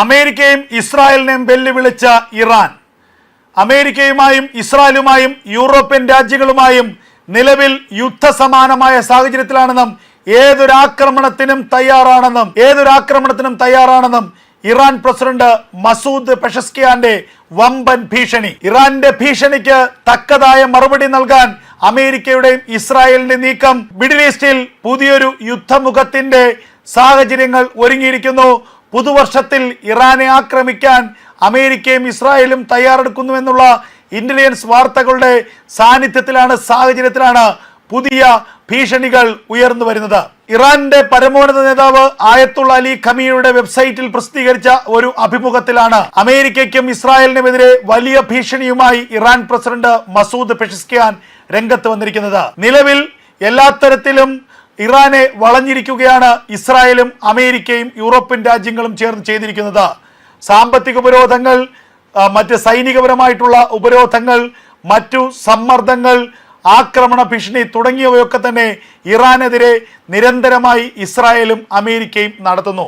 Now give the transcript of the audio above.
അമേരിക്കയും ഇസ്രായേലിനെയും വെല്ലുവിളിച്ച Iran. അമേരിക്കയുമായും ഇസ്രായേലുമായും European രാജ്യങ്ങളുമായും നിലവിൽ യുദ്ധസമാനമായ സാഹചര്യത്തിലാണെന്നും ഏതൊരാക്രമണത്തിനും തയ്യാറാണെന്നും ഏതൊരാക്രമണത്തിനും തയ്യാറാണെന്നും ഇറാൻ പ്രസിഡന്റ് മസൂദ് പെഷസ്കിയാന്റെ വമ്പൻ ഭീഷണി. ഇറാന്റെ ഭീഷണിക്ക് തക്കതായ മറുപടി നൽകാൻ അമേരിക്കയുടെയും ഇസ്രായേലിന്റെ നീക്കം മിഡിൽ ഈസ്റ്റിൽ പുതിയൊരു യുദ്ധമുഖത്തിന്റെ സാഹചര്യങ്ങൾ ഒരുങ്ങിയിരിക്കുന്നു. പുതുവർഷത്തിൽ ഇറാനെ ആക്രമിക്കാൻ അമേരിക്കയും ഇസ്രായേലും തയ്യാറെടുക്കുന്നുവെന്നുള്ള ഇന്റലിജൻസ് വാർത്തകളുടെ സാന്നിധ്യത്തിലാണ് സാഹചര്യത്തിലാണ് പുതിയ ഭീഷണികൾ ഉയർന്നു വരുന്നത്. ഇറാന്റെ പരമോന്നത നേതാവ് ആയത്തുള്ള അലി ഖമിയുടെ വെബ്സൈറ്റിൽ പ്രസിദ്ധീകരിച്ച ഒരു അഭിമുഖത്തിലാണ് അമേരിക്കയ്ക്കും ഇസ്രായേലിനുമെതിരെ വലിയ ഭീഷണിയുമായി ഇറാൻ പ്രസിഡന്റ് മസൂദ് പെഷിസ്കിയാൻ രംഗത്ത് വന്നിരിക്കുന്നത്. നിലവിൽ എല്ലാ തരത്തിലും ഇറാനെ വളഞ്ഞിരിക്കുകയാണ് ഇസ്രായേലും അമേരിക്കയും യൂറോപ്യൻ രാജ്യങ്ങളും ചേർന്ന് ചെയ്തിരിക്കുന്നത്. സാമ്പത്തിക ഉപരോധങ്ങൾ മറ്റ് സൈനികപരമായിട്ടുള്ള ഉപരോധങ്ങൾ മറ്റു സമ്മർദ്ദങ്ങൾ ആക്രമണ ഭീഷണി തുടങ്ങിയവയൊക്കെ തന്നെ ഇറാനെതിരെ നിരന്തരമായി ഇസ്രായേലും അമേരിക്കയും നടത്തുന്നു.